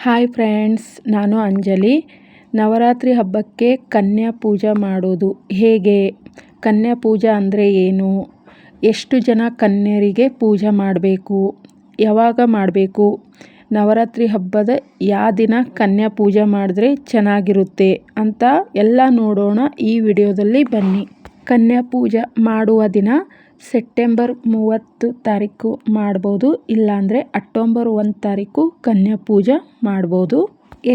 Hi friends ನಾನು ಅಂಜಲಿ. ನವರಾತ್ರಿ ಹಬ್ಬಕ್ಕೆ ಕನ್ಯಾ ಪೂಜೆ ಮಾಡೋದು ಹೇಗೆ? ಕನ್ಯಾ ಪೂಜೆ ಅಂದರೆ ಏನು? ಎಷ್ಟು ಜನ ಕನ್ಯರಿಗೆ ಪೂಜೆ ಮಾಡಬೇಕು? ಯಾವಾಗ ಮಾಡಬೇಕು? ನವರಾತ್ರಿ ಹಬ್ಬದ ಯಾವ ದಿನ ಕನ್ಯಾ ಪೂಜೆ ಮಾಡಿದ್ರೆ ಚೆನ್ನಾಗಿರುತ್ತೆ ಅಂತ ಎಲ್ಲ ನೋಡೋಣ ಈ ವಿಡಿಯೋದಲ್ಲಿ ಬನ್ನಿ. ಕನ್ಯಾ ಪೂಜೆ ಮಾಡುವ ದಿನ ಸೆಪ್ಟೆಂಬರ್ ಮೂವತ್ತು ತಾರೀಕು ಮಾಡ್ಬೋದು, ಇಲ್ಲಾಂದರೆ ಅಕ್ಟೋಬರ್ ಒಂದು ತಾರೀಕು ಕನ್ಯಾ ಪೂಜೆ ಮಾಡ್ಬೋದು.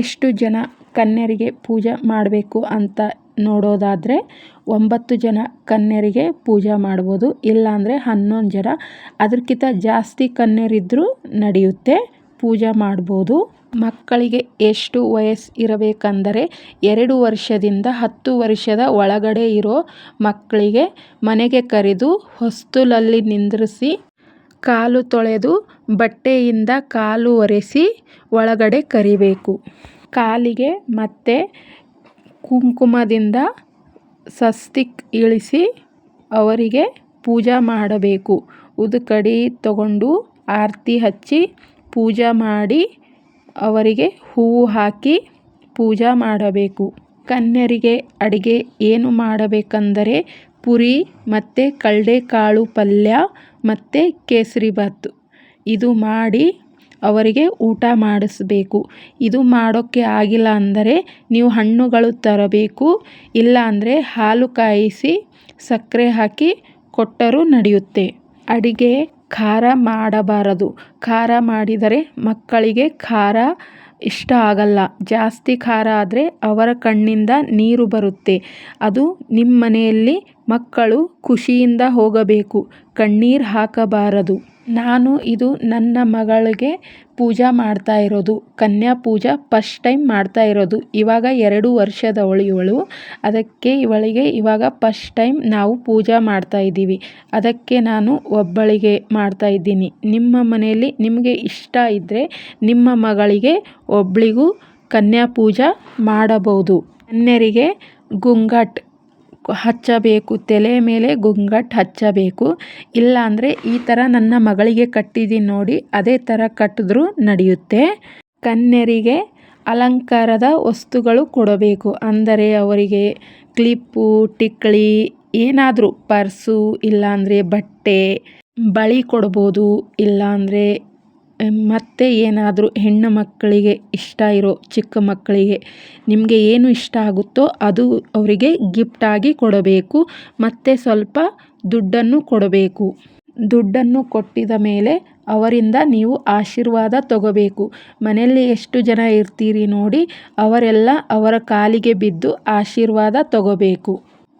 ಎಷ್ಟು ಜನ ಕನ್ಯರಿಗೆ ಪೂಜೆ ಮಾಡಬೇಕು ಅಂತ ನೋಡೋದಾದರೆ ಒಂಬತ್ತು ಜನ ಕನ್ಯರಿಗೆ ಪೂಜೆ ಮಾಡ್ಬೋದು, ಇಲ್ಲಾಂದರೆ ಹನ್ನೊಂದು ಜನ. ಅದಕ್ಕಿಂತ ಜಾಸ್ತಿ ಕನ್ಯರಿದ್ದರೂ ನಡೆಯುತ್ತೆ, ಪೂಜೆ ಮಾಡ್ಬೋದು. ಮಕ್ಕಳಿಗೆ ಎಷ್ಟು ವಯಸ್ಸು ಇರಬೇಕಂದರೆ ಎರಡು ವರ್ಷದಿಂದ ಹತ್ತು ವರ್ಷದ ಒಳಗಡೆ ಇರೋ ಮಕ್ಕಳಿಗೆ ಮನೆಗೆ ಕರೆದು ಹೊಸ್ತಲಲ್ಲಿ ನಿಂದ್ರಿಸಿ, ಕಾಲು ತೊಳೆದು ಬಟ್ಟೆಯಿಂದ ಕಾಲು ಒರೆಸಿ ಒಳಗಡೆ ಕರಿಬೇಕು. ಕಾಲಿಗೆ ಮತ್ತೆ ಕುಂಕುಮದಿಂದ ಸಸ್ತಿಕ್ ಇಳಿಸಿ ಅವರಿಗೆ ಪೂಜೆ ಮಾಡಬೇಕು. ಉದುಕಡಿ ತಗೊಂಡು ಆರತಿ ಹಚ್ಚಿ ಪೂಜೆ ಮಾಡಿ ಅವರಿಗೆ ಹೂವು ಹಾಕಿ ಪೂಜೆ ಮಾಡಬೇಕು. ಕನ್ಯರಿಗೆ ಅಡುಗೆ ಏನು ಮಾಡಬೇಕೆಂದರೆ ಪುರಿ, ಮತ್ತು ಕಾಳು ಪಲ್ಯ, ಮತ್ತು ಕೇಸರಿಬಾತು ಇದು ಮಾಡಿ ಅವರಿಗೆ ಊಟ ಮಾಡಿಸ್ಬೇಕು. ಇದು ಮಾಡೋಕ್ಕೆ ಆಗಿಲ್ಲ ಅಂದರೆ ನೀವು ಹಣ್ಣುಗಳು ತರಬೇಕು, ಇಲ್ಲ ಅಂದರೆ ಹಾಲು ಕಾಯಿಸಿ ಸಕ್ಕರೆ ಹಾಕಿ ಕೊಟ್ಟರೂ ನಡೆಯುತ್ತೆ. ಅಡುಗೆ ಖಾರ ಮಾಡಬಾರದು. ಖಾರ ಮಾಡಿದರೆ ಮಕ್ಕಳಿಗೆ ಖಾರ ಇಷ್ಟ ಆಗಲ್ಲ. ಜಾಸ್ತಿ ಖಾರ ಆದರೆ ಅವರ ಕಣ್ಣಿಂದ ನೀರು ಬರುತ್ತೆ. ಅದು ನಿಮ್ಮ ಮನೆಯಲ್ಲಿ ಮಕ್ಕಳು ಖುಷಿಯಿಂದ ಹೋಗಬೇಕು, ಕಣ್ಣೀರು ಹಾಕಬಾರದು. ನಾನು ಇದು ನನ್ನ ಮಗಳಿಗೆ ಪೂಜೆ ಮಾಡ್ತಾ ಇರೋದು, ಕನ್ಯಾ ಪೂಜೆ ಫಸ್ಟ್ ಟೈಮ್ ಮಾಡ್ತಾ ಇರೋದು. ಇವಾಗ ಎರಡು ವರ್ಷದವಳು ಇವಳು ಅದಕ್ಕೆ ಇವಳಿಗೆ ಇವಾಗ ಫಸ್ಟ್ ಟೈಮ್ ನಾವು ಪೂಜೆ ಮಾಡ್ತಾ ಇದ್ದೀವಿ. ಅದಕ್ಕೆ ನಾನು ಒಬ್ಬಳಿಗೆ ಮಾಡ್ತಾ ಇದ್ದೀನಿ. ನಿಮ್ಮ ಮನೆಯಲ್ಲಿ ನಿಮಗೆ ಇಷ್ಟ ಇದ್ದರೆ ನಿಮ್ಮ ಮಗಳಿಗೆ ಒಬ್ಬಳಿಗೂ ಕನ್ಯಾ ಪೂಜೆ ಮಾಡಬಹುದು. ಕನ್ಯರಿಗೆ ಗುಂಗಟ್ ಹಚ್ಚಬೇಕು, ತಲೆ ಮೇಲೆ ಗುಂಗಟ್ ಹಚ್ಚಬೇಕು. ಇಲ್ಲಾಂದರೆ ಈ ಥರ ನನ್ನ ಮಗಳಿಗೆ ಕಟ್ಟಿದ್ದೀನಿ ನೋಡಿ, ಅದೇ ಥರ ಕಟ್ಟಿದ್ರೂ ನಡೆಯುತ್ತೆ. ಕನ್ಯರಿಗೆ ಅಲಂಕಾರದ ವಸ್ತುಗಳು ಕೊಡಬೇಕು. ಅಂದರೆ ಅವರಿಗೆ ಕ್ಲಿಪ್ಪು, ಟಿಕ್ಳಿ, ಏನಾದರೂ, ಪರ್ಸು, ಇಲ್ಲಾಂದರೆ ಬಟ್ಟೆ, ಬಳೆ ಕೊಡ್ಬೋದು, ಇಲ್ಲಾಂದರೆ ಮತ್ತು ಏನಾದರೂ ಹೆಣ್ಣು ಮಕ್ಕಳಿಗೆ ಇಷ್ಟ ಇರೋ ಚಿಕ್ಕ ಮಕ್ಕಳಿಗೆ ನಿಮಗೆ ಏನು ಇಷ್ಟ ಆಗುತ್ತೋ ಅದು ಅವರಿಗೆ ಗಿಫ್ಟಾಗಿ ಕೊಡಬೇಕು. ಮತ್ತು ಸ್ವಲ್ಪ ದುಡ್ಡನ್ನು ಕೊಡಬೇಕು. ದುಡ್ಡನ್ನು ಕೊಟ್ಟಿದ ಮೇಲೆ ಅವರಿಂದ ನೀವು ಆಶೀರ್ವಾದ ತಗೋಬೇಕು. ಮನೆಯಲ್ಲಿ ಎಷ್ಟು ಜನ ಇರ್ತೀರಿ ನೋಡಿ, ಅವರೆಲ್ಲ ಅವರ ಕಾಲಿಗೆ ಬಿದ್ದು ಆಶೀರ್ವಾದ ತಗೋಬೇಕು.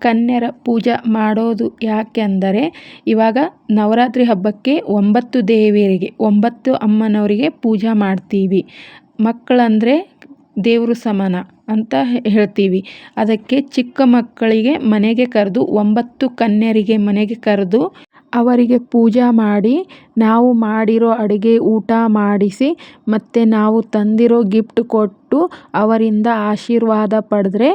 ಕನ್ಯರ ಪೂಜೆ ಮಾಡೋದು ಯಾಕೆಂದರೆ ಇವಾಗ ನವರಾತ್ರಿ ಹಬ್ಬಕ್ಕೆ ಒಂಬತ್ತು ದೇವಿಯರಿಗೆ ಒಂಬತ್ತು ಅಮ್ಮನವರಿಗೆ ಪೂಜೆ ಮಾಡ್ತೀವಿ. ಮಕ್ಕಳಂದರೆ ದೇವರು ಸಮಾನ ಅಂತ ಹೇಳ್ತೀವಿ. ಅದಕ್ಕೆ ಚಿಕ್ಕ ಮಕ್ಕಳಿಗೆ ಮನೆಗೆ ಕರೆದು, ಒಂಬತ್ತು ಕನ್ಯರಿಗೆ ಮನೆಗೆ ಕರೆದು ಅವರಿಗೆ ಪೂಜೆ ಮಾಡಿ, ನಾವು ಮಾಡಿರೋ ಅಡುಗೆ ಊಟ ಮಾಡಿಸಿ, ಮತ್ತು ನಾವು ತಂದಿರೋ ಗಿಫ್ಟ್ ಕೊಟ್ಟು ಅವರಿಂದ ಆಶೀರ್ವಾದ ಪಡೆದ್ರೆ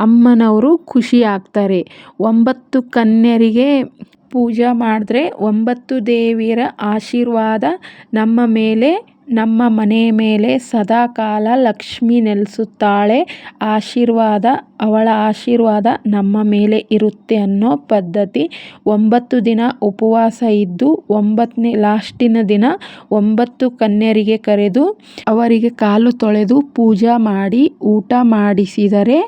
ಅಮ್ಮನವರು ಖುಷಿ ಆಗ್ತಾರೆ ಒಂಬತ್ತು ಕನ್ಯರಿಗೆ ಪೂಜೆ ಮಾಡಿದ್ರೆ ಒಂಬತ್ತು ದೇವಿಯರ ಆಶೀರ್ವಾದ ನಮ್ಮ ಮೇಲೆ, ನಮ್ಮ ಮನೆ ಮೇಲೆ ಸದಾಕಾಲ ಲಕ್ಷ್ಮಿ ನೆಲೆಸುತ್ತಾಳೆ. ಆಶೀರ್ವಾದ, ಅವಳ ಆಶೀರ್ವಾದ ನಮ್ಮ ಮೇಲೆ ಇರುತ್ತೆ ಅನ್ನೋ ಪದ್ಧತಿ. ಒಂಬತ್ತು ದಿನ ಉಪವಾಸ ಇದ್ದು, ಒಂಬತ್ತನೇ ಲಾಸ್ಟಿನ ದಿನ ಒಂಬತ್ತು ಕನ್ಯರಿಗೆ ಕರೆದು, ಅವರಿಗೆ ಕಾಲು ತೊಳೆದು ಪೂಜೆ ಮಾಡಿ, ಊಟ ಮಾಡಿಸಿದರೆ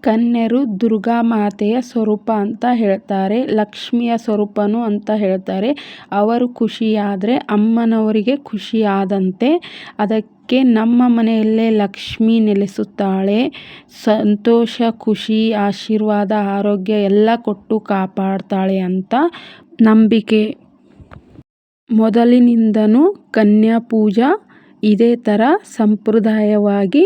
ಕನ್ಯರು ದುರ್ಗಾಮಾತೆಯ ಸ್ವರೂಪ ಅಂತ ಹೇಳ್ತಾರೆ, ಲಕ್ಷ್ಮಿಯ ಸ್ವರೂಪನು ಅಂತ ಹೇಳ್ತಾರೆ. ಅವರು ಖುಷಿಯಾದರೆ ಅಮ್ಮನವರಿಗೆ ಖುಷಿಯಾದಂತೆ ಅದಕ್ಕೆ ನಮ್ಮ ಮನೆಯಲ್ಲೇ ಲಕ್ಷ್ಮಿ ನೆಲೆಸುತ್ತಾಳೆ. ಸಂತೋಷ, ಖುಷಿ, ಆಶೀರ್ವಾದ, ಆರೋಗ್ಯ ಎಲ್ಲ ಕೊಟ್ಟು ಕಾಪಾಡ್ತಾಳೆ ಅಂತ ನಂಬಿಕೆ. ಮೊದಲಿನಿಂದನೂ ಕನ್ಯಾ ಪೂಜಾ ಇದೇ ಥರ ಸಂಪ್ರದಾಯವಾಗಿ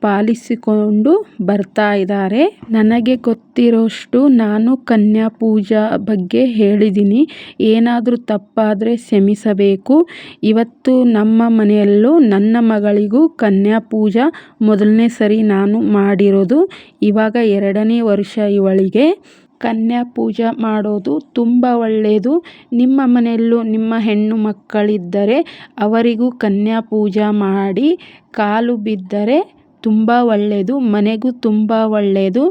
ಪಾಲಿಸಿಕೊಂಡು ಬರ್ತಾ ಇದ್ದಾರೆ. ನನಗೆ ಗೊತ್ತಿರೋಷ್ಟು ನಾನು ಕನ್ಯಾ ಪೂಜಾ ಬಗ್ಗೆ ಹೇಳಿದ್ದೀನಿ. ಏನಾದರೂ ತಪ್ಪಾದರೆ ಕ್ಷಮಿಸಬೇಕು. ಇವತ್ತು ನಮ್ಮ ಮನೆಯಲ್ಲೂ ನನ್ನ ಮಗಳಿಗೂ ಕನ್ಯಾ ಪೂಜಾ ಮೊದಲನೇ ಸರಿ ನಾನು ಮಾಡಿರೋದು. ಇವಾಗ ಎರಡನೇ ವರ್ಷ ಇವಳಿಗೆ. ಕನ್ಯಾ ಪೂಜೆ ಮಾಡೋದು ತುಂಬ ಒಳ್ಳೆಯದು ನಿಮ್ಮ ಮನೆಯಲ್ಲೂ ನಿಮ್ಮ ಹೆಣ್ಣು ಮಕ್ಕಳಿದ್ದರೆ ಅವರಿಗೂ ಕನ್ಯಾ ಪೂಜಾ ಮಾಡಿ ಕಾಲು ಬಿದ್ದರೆ ತುಂಬ ಒಳ್ಳೆಯದು ಮನೆಗೂ ತುಂಬ ಒಳ್ಳೆಯದು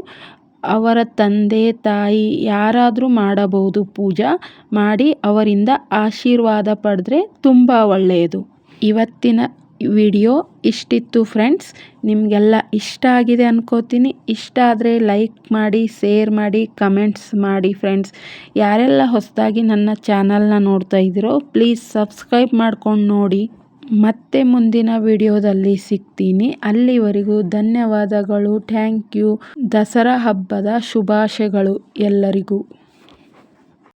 ಅವರ ತಂದೆ, ತಾಯಿ ಯಾರಾದರೂ ಮಾಡಬಹುದು ಪೂಜೆ ಮಾಡಿ ಅವರಿಂದ ಆಶೀರ್ವಾದ ಪಡೆದ್ರೆ ತುಂಬ ಒಳ್ಳೆಯದು ಇವತ್ತಿನ ವಿಡಿಯೋ ಇಷ್ಟಿತ್ತು ಫ್ರೆಂಡ್ಸ್. ನಿಮಗೆಲ್ಲ ಇಷ್ಟ ಆಗಿದೆ ಅನ್ಕೋತೀನಿ. ಇಷ್ಟ ಆದರೆ ಲೈಕ್ ಮಾಡಿ, ಶೇರ್ ಮಾಡಿ, ಕಮೆಂಟ್ಸ್ ಮಾಡಿ ಫ್ರೆಂಡ್ಸ್. ಯಾರೆಲ್ಲ ಹೊಸದಾಗಿ ನನ್ನ ಚಾನಲ್ನ ನೋಡ್ತಾ ಇದ್ದೀರೋ, ಪ್ಲೀಸ್ ಸಬ್ಸ್ಕ್ರೈಬ್ ಮಾಡ್ಕೊಂಡು ನೋಡಿ. ಮತ್ತೆ ಮುಂದಿನ ವಿಡಿಯೋದಲ್ಲಿ ಸಿಗ್ತೀನಿ. ಅಲ್ಲಿವರೆಗೂ ಧನ್ಯವಾದಗಳು. Thank you. ದಸರಾ ಹಬ್ಬದ ಶುಭಾಶಯಗಳು ಎಲ್ಲರಿಗೂ.